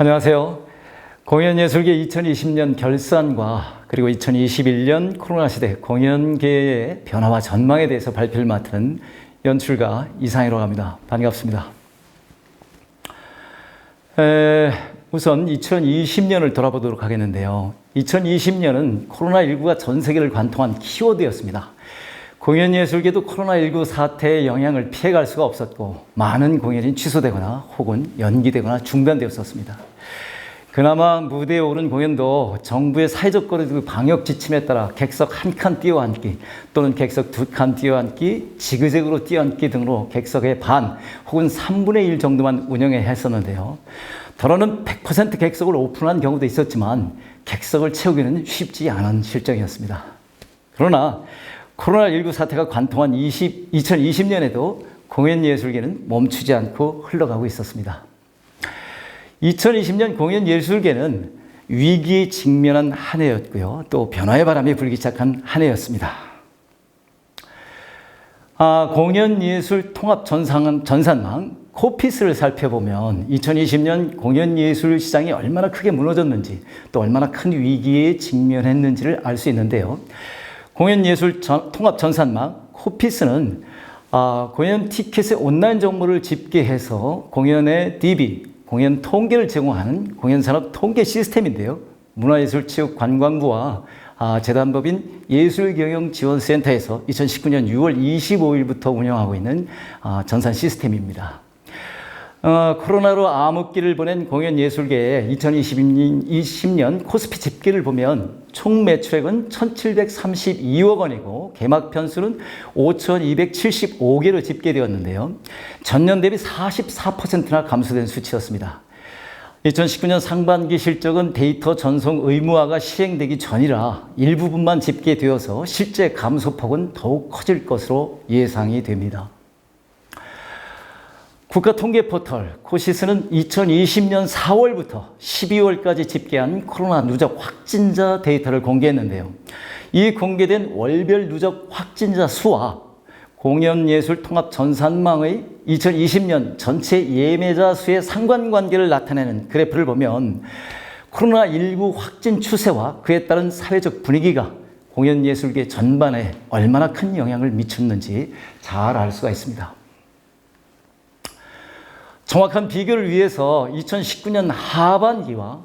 안녕하세요. 공연예술계 2020년 결산과 그리고 2021년 코로나 시대 공연계의 변화와 전망에 대해서 발표를 맡은 연출가 이상희라고 합니다. 반갑습니다. 에, 우선 2020년을 돌아보도록 하겠는데요. 2020년은 코로나19가 전 세계를 관통한 키워드였습니다. 공연예술계도 코로나19 사태의 영향을 피해갈 수가 없었고 많은 공연이 취소되거나 혹은 연기되거나 중단되었었습니다. 그나마 무대에 오른 공연도 정부의 사회적 거리두기 방역 지침에 따라 객석 한 칸 띄어앉기 또는 객석 두 칸 띄어앉기, 지그재그로 띄어앉기 등으로 객석의 반 혹은 3분의 1 정도만 운영해 했었는데요. 더러는 100% 객석을 오픈한 경우도 있었지만 객석을 채우기는 쉽지 않은 실정이었습니다. 그러나 코로나19 사태가 관통한 20, 2020년에도 공연예술계는 멈추지 않고 흘러가고 있었습니다. 2020년 공연예술계는 위기에 직면한 한 해였고요. 또 변화의 바람이 불기 시작한 한 해였습니다. 아, 공연예술 통합 전산, 전산망 코피스를 살펴보면 2020년 공연예술 시장이 얼마나 크게 무너졌는지 또 얼마나 큰 위기에 직면했는지를 알 수 있는데요. 공연예술 전, 통합 전산망 코피스는 아, 공연 티켓의 온라인 정보를 집계해서 공연의 DB, 공연 통계를 제공하는 공연산업 통계 시스템인데요. 문화예술체육관광부와 아, 재단법인 예술경영지원센터에서 2019년 6월 25일부터 운영하고 있는 아, 전산 시스템입니다. 어, 코로나로 암흑기를 보낸 공연예술계의 2020년 코스피 집계를 보면 총 매출액은 1,732억 원이고 개막 편수는 5,275개로 집계되었는데요. 전년 대비 44%나 감소된 수치였습니다. 2019년 상반기 실적은 데이터 전송 의무화가 시행되기 전이라 일부분만 집계되어서 실제 감소폭은 더욱 커질 것으로 예상이 됩니다. 국가통계 포털 코시스는 2020년 4월부터 12월까지 집계한 코로나 누적 확진자 데이터를 공개했는데요. 이 공개된 월별 누적 확진자 수와 공연예술 통합 전산망의 2020년 전체 예매자 수의 상관관계를 나타내는 그래프를 보면 코로나19 확진 추세와 그에 따른 사회적 분위기가 공연예술계 전반에 얼마나 큰 영향을 미쳤는지 잘 알 수가 있습니다. 정확한 비교를 위해서 2019년 하반기와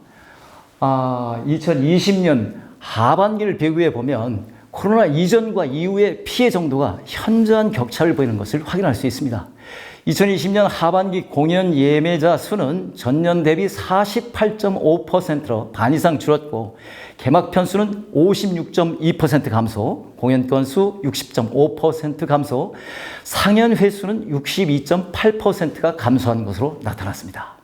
아, 2020년 하반기를 비교해 보면 코로나 이전과 이후의 피해 정도가 현저한 격차를 보이는 것을 확인할 수 있습니다. 2020년 하반기 공연 예매자 수는 전년 대비 48.5%로 반 이상 줄었고 개막 편수는 56.2% 감소, 공연 건수 60.5% 감소, 상연 횟수는 62.8%가 감소한 것으로 나타났습니다.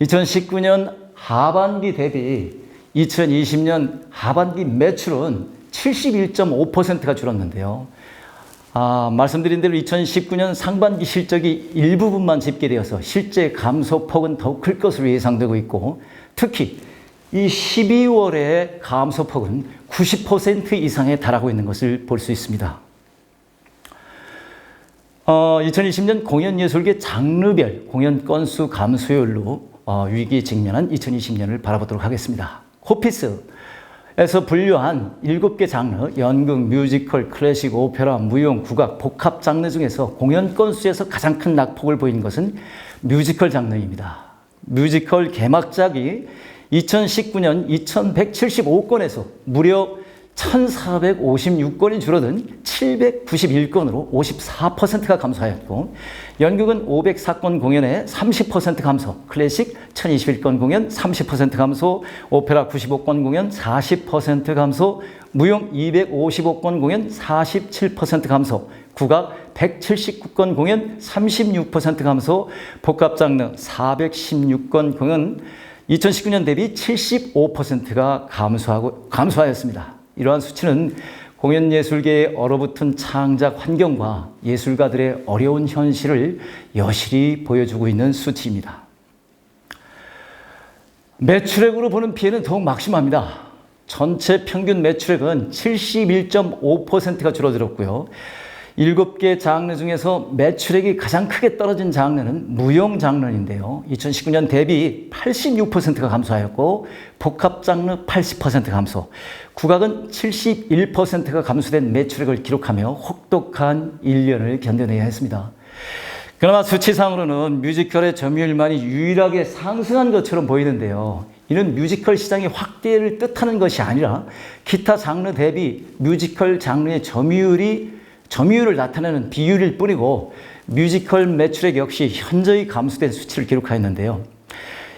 2019년 하반기 대비 2020년 하반기 매출은 71.5%가 줄었는데요. 아, 말씀드린 대로 2019년 상반기 실적이 일부분만 집계되어서 실제 감소폭은 더욱 클 것으로 예상되고 있고 특히 이 12월의 감소폭은 90% 이상에 달하고 있는 것을 볼 수 있습니다. 어, 2020년 공연예술계 장르별 공연 건수 감소율로 어, 위기에 직면한 2020년을 바라보도록 하겠습니다. 호피스 에서 분류한 7개 장르, 연극, 뮤지컬, 클래식, 오페라, 무용, 국악, 복합 장르 중에서 공연 건수에서 가장 큰 낙폭을 보인 것은 뮤지컬 장르입니다. 뮤지컬 개막작이 2019년 2175건에서 무려 1456건이 줄어든 791건으로 54%가 감소하였고 연극은 504건 공연에 30% 감소, 클래식 1021건 공연 30% 감소, 오페라 95건 공연 40% 감소, 무용 255건 공연 47% 감소, 국악 179건 공연 36% 감소, 복합 장르 416건 공연 2019년 대비 75%가 감소하고 감소하였습니다. 이러한 수치는 공연예술계의 얼어붙은 창작 환경과 예술가들의 어려운 현실을 여실히 보여주고 있는 수치입니다. 매출액으로 보는 피해는 더욱 막심합니다. 전체 평균 매출액은 71.5%가 줄어들었고요. 일곱 개 장르 중에서 매출액이 가장 크게 떨어진 장르는 무용 장르인데요. 2019년 대비 86%가 감소하였고 복합 장르 80% 감소, 국악은 71%가 감소된 매출액을 기록하며 혹독한 1년을 견뎌내야 했습니다. 그나마 수치상으로는 뮤지컬의 점유율만이 유일하게 상승한 것처럼 보이는데요. 이는 뮤지컬 시장의 확대를 뜻하는 것이 아니라 기타 장르 대비 뮤지컬 장르의 점유율이 점유율을 나타내는 비율일 뿐이고 뮤지컬 매출액 역시 현저히 감소된 수치를 기록하였는데요.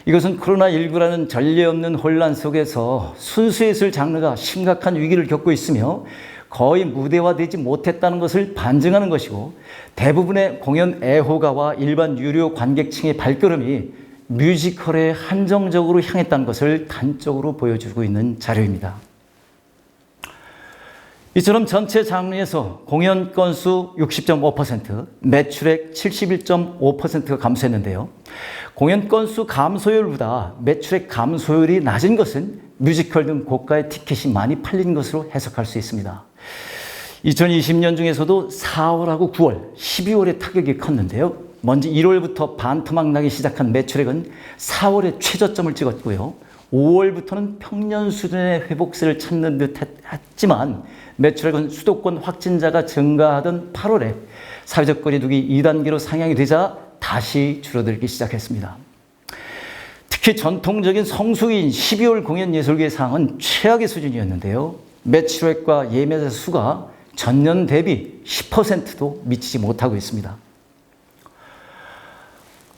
이것은 코로나19라는 전례 없는 혼란 속에서 순수예술 장르가 심각한 위기를 겪고 있으며 거의 무대화되지 못했다는 것을 반증하는 것이고 대부분의 공연 애호가와 일반 유료 관객층의 발걸음이 뮤지컬에 한정적으로 향했다는 것을 단적으로 보여주고 있는 자료입니다. 이처럼 전체 장르에서 공연 건수 60.5%, 매출액 71.5%가 감소했는데요. 공연 건수 감소율보다 매출액 감소율이 낮은 것은 뮤지컬 등 고가의 티켓이 많이 팔린 것으로 해석할 수 있습니다. 2020년 중에서도 4월하고 9월, 12월에 타격이 컸는데요. 먼저 1월부터 반토막 나기 시작한 매출액은 4월에 최저점을 찍었고요. 5월부터는 평년 수준의 회복세를 찾는 듯 했지만 매출액은 수도권 확진자가 증가하던 8월에 사회적 거리두기 2단계로 상향이 되자 다시 줄어들기 시작했습니다. 특히 전통적인 성수기인 12월 공연 예술계 상은 최악의 수준이었는데요. 매출액과 예매자 수가 전년 대비 10%도 미치지 못하고 있습니다.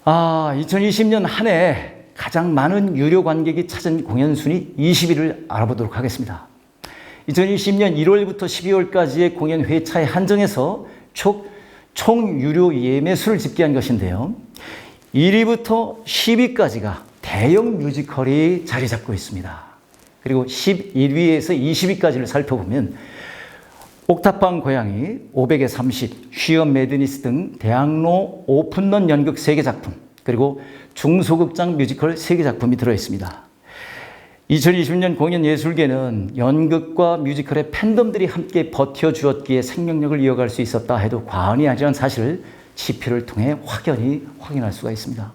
아, 2020년 한 해 가장 많은 유료 관객이 찾은 공연 순위 20위를 알아보도록 하겠습니다. 2020년 1월부터 12월까지의 공연 회차에 한정해서 총, 총 유료 예매 수를 집계한 것인데요. 1위부터 10위까지가 대형 뮤지컬이 자리 잡고 있습니다. 그리고 11위에서 20위까지를 살펴보면 옥탑방 고양이, 500에 30, 쉬엄 매드니스 등 대학로 오픈런 연극 3개 작품, 그리고 중소극장 뮤지컬 3개 작품이 들어있습니다. 2020년 공연 예술계는 연극과 뮤지컬의 팬덤들이 함께 버텨주었기에 생명력을 이어갈 수 있었다 해도 과언이 아니라는 사실을 지표를 통해 확연히 확인할 수가 있습니다.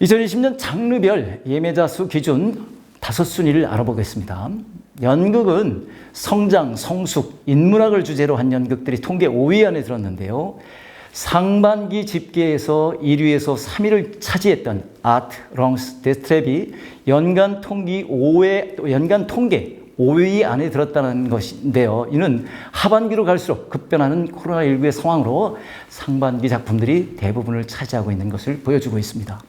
2020년 장르별 예매자 수 기준 다섯 순위를 알아보겠습니다. 연극은 성장, 성숙, 인문학을 주제로 한 연극들이 통계 5위 안에 들었는데요. 상반기 집계에서 1위에서 3위를 차지했던 아트, 롱스, 데스트랩이 연간 통기 5회, 연간 통계 5위 안에 들었다는 것인데요. 이는 하반기로 갈수록 급변하는 코로나19의 상황으로 상반기 작품들이 대부분을 차지하고 있는 것을 보여주고 있습니다.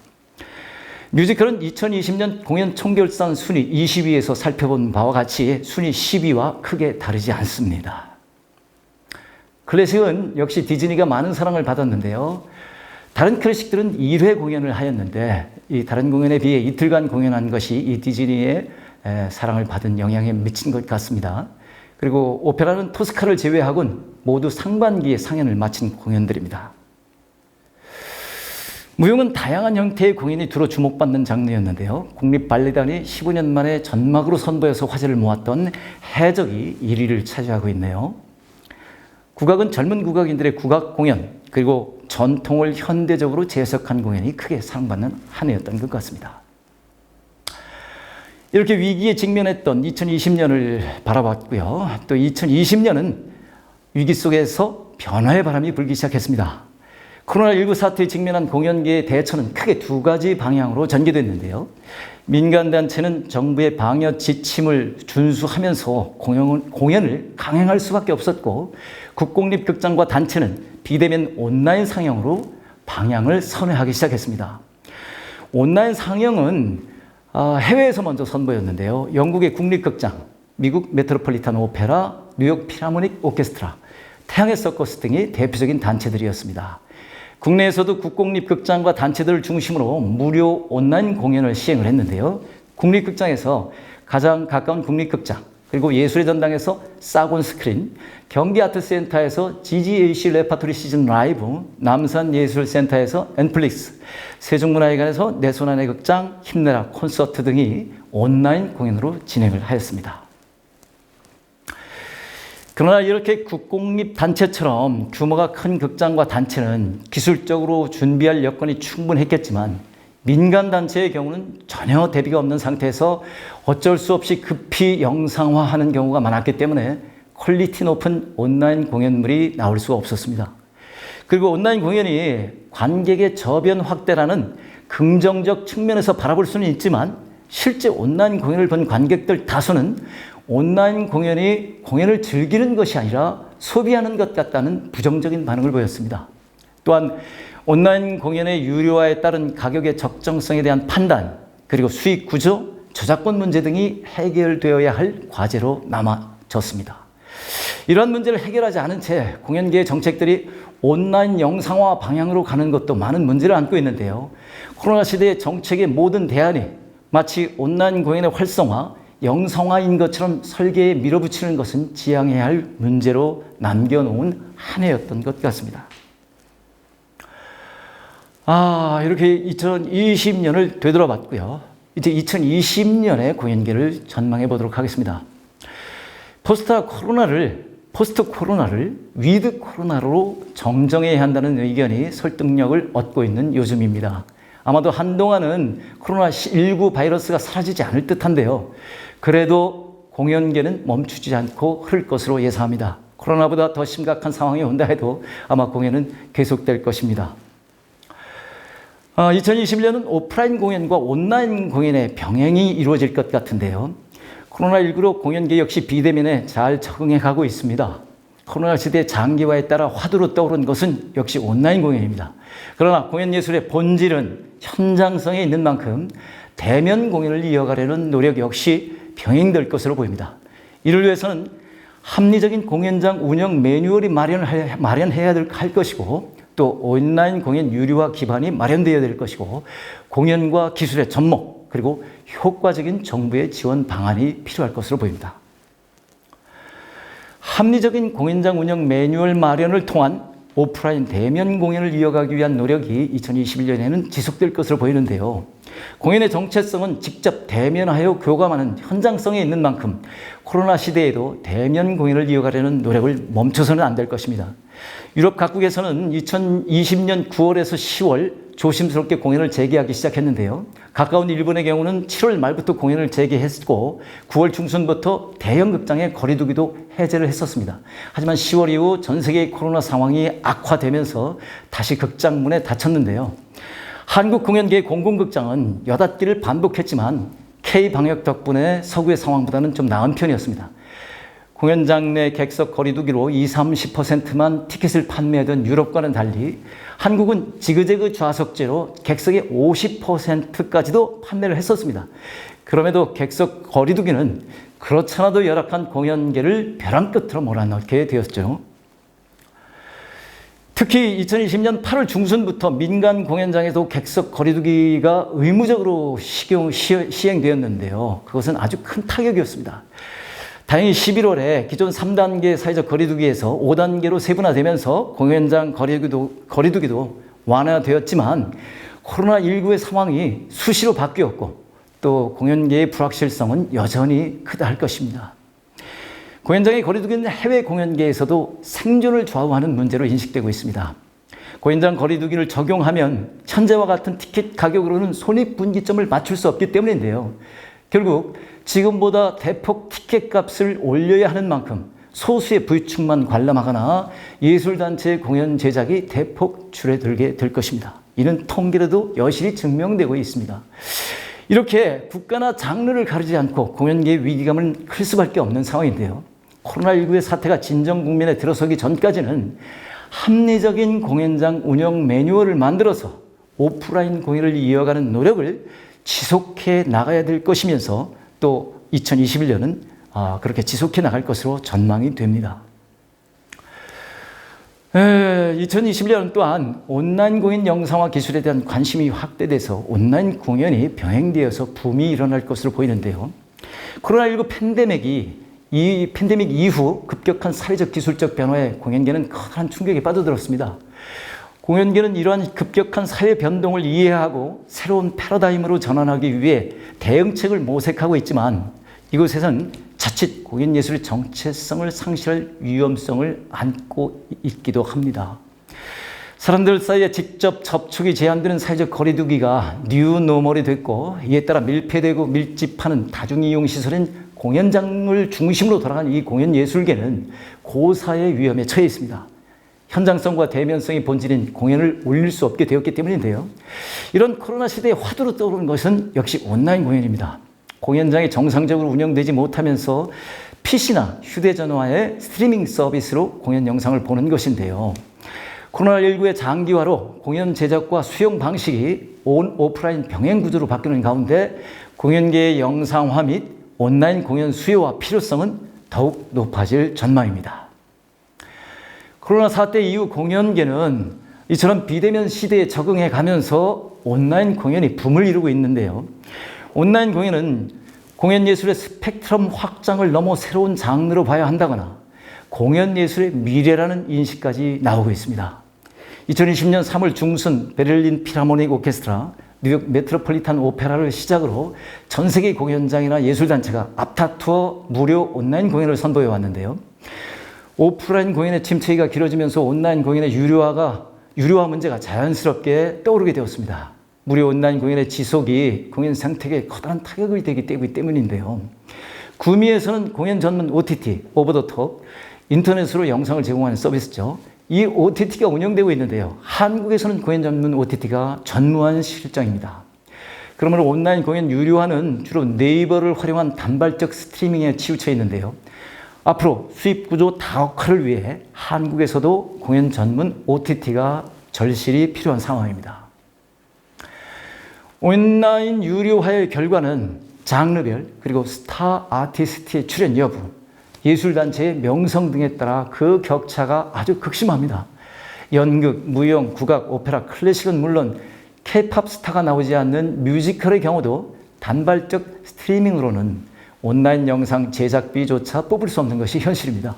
뮤지컬은 2020년 공연 총결산 순위 20위에서 살펴본 바와 같이 순위 10위와 크게 다르지 않습니다. 클래식은 역시 디즈니가 많은 사랑을 받았는데요. 다른 클래식들은 1회 공연을 하였는데 이 다른 공연에 비해 이틀간 공연한 것이 이 디즈니의 사랑을 받은 영향에 미친 것 같습니다. 그리고 오페라는 토스카를 제외하곤 모두 상반기에 상연을 마친 공연들입니다. 무용은 다양한 형태의 공연이 두루 주목받는 장르였는데요. 국립발레단이 15년 만에 전막으로 선보여서 화제를 모았던 해적이 1위를 차지하고 있네요. 국악은 젊은 국악인들의 국악 공연, 그리고 전통을 현대적으로 재해석한 공연이 크게 사랑받는 한 해였던 것 같습니다. 이렇게 위기에 직면했던 2020년을 바라봤고요. 또 2020년은 위기 속에서 변화의 바람이 불기 시작했습니다. 코로나19 사태에 직면한 공연계의 대처는 크게 두 가지 방향으로 전개됐는데요. 민간단체는 정부의 방역 지침을 준수하면서 공연을, 공연을 강행할 수밖에 없었고, 국공립극장과 단체는 비대면 온라인 상영으로 방향을 선회하기 시작했습니다. 온라인 상영은 아, 해외에서 먼저 선보였는데요. 영국의 국립극장, 미국 메트로폴리탄 오페라, 뉴욕 피라모닉 오케스트라, 태양의 서커스 등이 대표적인 단체들이었습니다. 국내에서도 국공립극장과 단체들을 중심으로 무료 온라인 공연을 시행을 했는데요. 국립극장에서 가장 가까운 국립극장, 그리고 예술의 전당에서 사곤 스크린, 경기아트센터에서 GGAC 레파토리 시즌 라이브, 남산예술센터에서 엔플릭스, 세종문화회관에서 내 손안의 극장, 힘내라 콘서트 등이 온라인 공연으로 진행을 하였습니다. 그러나 이렇게 국공립 단체처럼 규모가 큰 극장과 단체는 기술적으로 준비할 여건이 충분했겠지만 민간 단체의 경우는 전혀 대비가 없는 상태에서 어쩔 수 없이 급히 영상화하는 경우가 많았기 때문에 퀄리티 높은 온라인 공연물이 나올 수가 없었습니다. 그리고 온라인 공연이 관객의 저변 확대라는 긍정적 측면에서 바라볼 수는 있지만 실제 온라인 공연을 본 관객들 다수는 온라인 공연이 공연을 즐기는 것이 아니라 소비하는 것 같다는 부정적인 반응을 보였습니다. 또한 온라인 공연의 유료화에 따른 가격의 적정성에 대한 판단, 그리고 수익 구조, 저작권 문제 등이 해결되어야 할 과제로 남아졌습니다. 이러한 문제를 해결하지 않은 채 공연계의 정책들이 온라인 영상화 방향으로 가는 것도 많은 문제를 안고 있는데요. 코로나 시대의 정책의 모든 대안이 마치 온라인 공연의 활성화, 영상화인 것처럼 설계에 밀어붙이는 것은 지양해야 할 문제로 남겨놓은 한 해였던 것 같습니다. 아, 이렇게 2020년을 되돌아봤고요. 이제 2020년의 공연계를 전망해 보도록 하겠습니다. 포스트 코로나를 포스트 코로나를 위드 코로나로 정정해야 한다는 의견이 설득력을 얻고 있는 요즘입니다. 아마도 한동안은 코로나19 바이러스가 사라지지 않을 듯한데요. 그래도 공연계는 멈추지 않고 흐를 것으로 예상합니다. 코로나보다 더 심각한 상황이 온다 해도 아마 공연은 계속될 것입니다. 2020년은 아, 오프라인 공연과 온라인 공연의 병행이 이루어질 것 같은데요. 코로나19로 공연계 역시 비대면에 잘 적응해 가고 있습니다. 코로나 시대 장기화에 따라 화두로 떠오른 것은 역시 온라인 공연입니다. 그러나 공연 예술의 본질은 현장성에 있는 만큼 대면 공연을 이어가려는 노력 역시 병행될 것으로 보입니다. 이를 위해서는 합리적인 공연장 운영 매뉴얼이 마련해야 할 것이고 또 온라인 공연 유료화 기반이 마련되어야 될 것이고 공연과 기술의 접목 그리고 효과적인 정부의 지원 방안이 필요할 것으로 보입니다. 합리적인 공연장 운영 매뉴얼 마련을 통한 오프라인 대면 공연을 이어가기 위한 노력이 2021년에는 지속될 것으로 보이는데요. 공연의 정체성은 직접 대면하여 교감하는 현장성에 있는 만큼 코로나 시대에도 대면 공연을 이어가려는 노력을 멈춰서는 안 될 것입니다. 유럽 각국에서는 2020년 9월에서 10월 조심스럽게 공연을 재개하기 시작했는데요. 가까운 일본의 경우는 7월 말부터 공연을 재개했고 9월 중순부터 대형 극장의 거리두기도 해제를 했었습니다. 하지만 10월 이후 전 세계의 코로나 상황이 악화되면서 다시 극장 문에 닫혔는데요. 한국 공연계 공공극장은 여닫기를 반복했지만 K 방역 덕분에 서구의 상황보다는 좀 나은 편이었습니다. 공연장 내 객석 거리두기로 20, 30%만 티켓을 판매하던 유럽과는 달리 한국은 지그재그 좌석제로 객석의 50%까지도 판매를 했었습니다. 그럼에도 객석 거리두기는 그렇잖아도 열악한 공연계를 벼랑 끝으로 몰아넣게 되었죠. 특히 2020년 8월 중순부터 민간 공연장에도 객석 거리두기가 의무적으로 시행되었는데요. 그것은 아주 큰 타격이었습니다. 다행히 11월에 기존 3단계 사회적 거리두기에서 5단계로 세분화되면서 공연장 거리두기도, 거리두기도 완화되었지만 코로나19의 상황이 수시로 바뀌었고 또 공연계의 불확실성은 여전히 크다 할 것입니다. 공연장의 거리두기는 해외 공연계에서도 생존을 좌우하는 문제로 인식되고 있습니다. 공연장 거리두기를 적용하면 현재와 같은 티켓 가격으로는 손익분기점을 맞출 수 없기 때문인데요. 결국 지금보다 대폭 티켓 값을 올려야 하는 만큼 소수의 부유층만 관람하거나 예술단체 공연 제작이 대폭 줄어들게 될 것입니다. 이는 통계로도 여실히 증명되고 있습니다. 이렇게 국가나 장르를 가리지 않고 공연계의 위기감을 클 수밖에 없는 상황인데요. 코로나19의 사태가 진정 국면에 들어서기 전까지는 합리적인 공연장 운영 매뉴얼을 만들어서 오프라인 공연을 이어가는 노력을 지속해 나가야 될 것이면서 또 2021년은 아, 그렇게 지속해 나갈 것으로 전망이 됩니다. 2021년 또한 온라인 공연 영상화 기술에 대한 관심이 확대돼서 온라인 공연이 병행되어서 붐이 일어날 것으로 보이는데요. 코로나19 팬데믹이 이 팬데믹 이후 급격한 사회적 기술적 변화에 공연계는 큰 충격에 빠져들었습니다. 공연계는 이러한 급격한 사회 변동을 이해하고 새로운 패러다임으로 전환하기 위해 대응책을 모색하고 있지만 이곳에선 자칫 공연 예술의 정체성을 상실할 위험성을 안고 있기도 합니다. 사람들 사이에 직접 접촉이 제한되는 사회적 거리두기가 뉴노멀이 됐고 이에 따라 밀폐되고 밀집하는 다중이용 시설인 공연장을 중심으로 돌아가는 이 공연 예술계는 고사의 위험에 처해 있습니다. 현장성과 대면성이 본질인 공연을 올릴 수 없게 되었기 때문인데요. 이런 코로나 시대에 화두로 떠오르는 것은 역시 온라인 공연입니다. 공연장이 정상적으로 운영되지 못하면서 PC나 휴대전화의 스트리밍 서비스로 공연 영상을 보는 것인데요. 코로나19의 장기화로 공연 제작과 수용 방식이 온 오프라인 병행 구조로 바뀌는 가운데 공연계의 영상화 및 온라인 공연 수요와 필요성은 더욱 높아질 전망입니다. 코로나 사태 이후 공연계는 이처럼 비대면 시대에 적응해 가면서 온라인 공연이 붐을 이루고 있는데요. 온라인 공연은 공연 예술의 스펙트럼 확장을 넘어 새로운 장르로 봐야 한다거나 공연 예술의 미래라는 인식까지 나오고 있습니다. 2020년 3월 중순 베를린 피라모닉 오케스트라, 뉴욕 메트로폴리탄 오페라를 시작으로 전 세계 공연장이나 예술단체가 앞타 투어 무료 온라인 공연을 선보여 왔는데요. 오프라인 공연의 침체기가 길어지면서 온라인 공연의 유료화가 유료화 문제가 자연스럽게 떠오르게 되었습니다. 무료 온라인 공연의 지속이 공연 생태계에 커다란 타격이 되기 때문인데요. 구미에서는 공연 전문 OTT, 오버 더 톱, 인터넷으로 영상을 제공하는 서비스죠. 이 OTT가 운영되고 있는데요. 한국에서는 공연 전문 OTT가 전무한 실정입니다. 그러므로 온라인 공연 유료화는 주로 네이버를 활용한 단발적 스트리밍에 치우쳐 있는데요. 앞으로 수입 구조 다각화를 위해 한국에서도 공연 전문 OTT가 절실히 필요한 상황입니다. 온라인 유료화의 결과는 장르별 그리고 스타 아티스트의 출연 여부, 예술단체의 명성 등에 따라 그 격차가 아주 극심합니다. 연극, 무용, 국악, 오페라, 클래식은 물론 케이팝 스타가 나오지 않는 뮤지컬의 경우도 단발적 스트리밍으로는 온라인 영상 제작비조차 뽑을 수 없는 것이 현실입니다.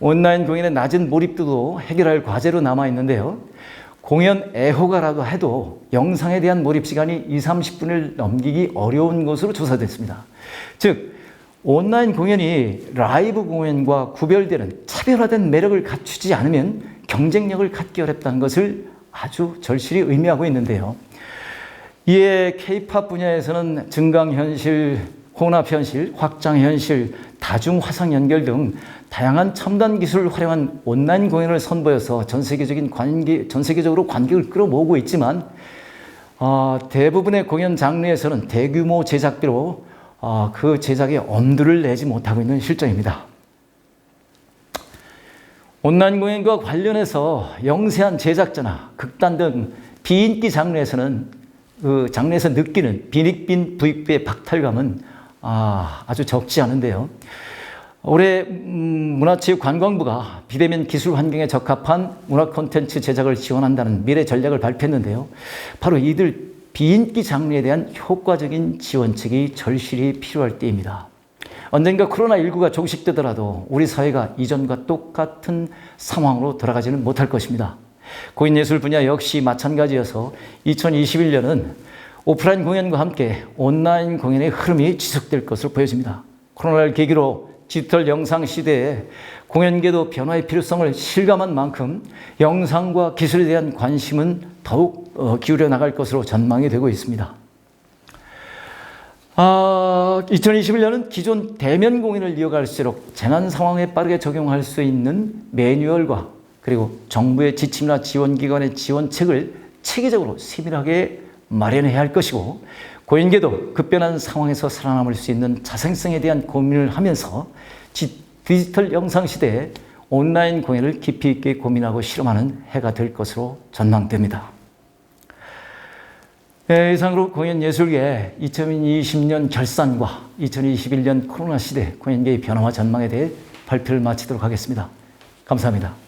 온라인 공연의 낮은 몰입도도 해결할 과제로 남아 있는데요. 공연 애호가라도 해도 영상에 대한 몰입 시간이 2, 30분을 넘기기 어려운 것으로 조사됐습니다. 즉, 온라인 공연이 라이브 공연과 구별되는 차별화된 매력을 갖추지 않으면 경쟁력을 갖기 어렵다는 것을 아주 절실히 의미하고 있는데요. 이에 K-팝 분야에서는 증강현실, 혼합현실, 확장현실, 다중화상 연결 등 다양한 첨단 기술을 활용한 온라인 공연을 선보여서 전 세계적인 관계, 전 세계적으로 관객을 끌어모으고 있지만 어, 대부분의 공연 장르에서는 대규모 제작비로 어, 그 제작에 엄두를 내지 못하고 있는 실정입니다. 온라인 공연과 관련해서 영세한 제작자나 극단 등 비인기 장르에서는 그 장르에서 느끼는 빈익빈 부익부의 박탈감은 아, 아주 적지 않은데요. 올해 음, 문화체육관광부가 비대면 기술 환경에 적합한 문화 콘텐츠 제작을 지원한다는 미래 전략을 발표했는데요. 바로 이들 비인기 장르에 대한 효과적인 지원책이 절실히 필요할 때입니다. 언젠가 코로나19가 종식되더라도 우리 사회가 이전과 똑같은 상황으로 돌아가지는 못할 것입니다. 고인예술 분야 역시 마찬가지여서 2021년은 오프라인 공연과 함께 온라인 공연의 흐름이 지속될 것으로 보여집니다. 코로나를 계기로 디지털 영상 시대에 공연계도 변화의 필요성을 실감한 만큼 영상과 기술에 대한 관심은 더욱 어, 기울여 나갈 것으로 전망이 되고 있습니다. 아, 2021년은 기존 대면 공연을 이어갈수록 재난 상황에 빠르게 적용할 수 있는 매뉴얼과 그리고 정부의 지침이나 지원기관의 지원책을 체계적으로 세밀하게 마련해야 할 것이고 고인계도 급변한 상황에서 살아남을 수 있는 자생성에 대한 고민을 하면서 디지털 영상 시대에 온라인 공연을 깊이 있게 고민하고 실험하는 해가 될 것으로 전망됩니다. 네, 이상으로 공연예술계 2020년 결산과 2021년 코로나 시대 공연계의 변화와 전망에 대해 발표를 마치도록 하겠습니다. 감사합니다.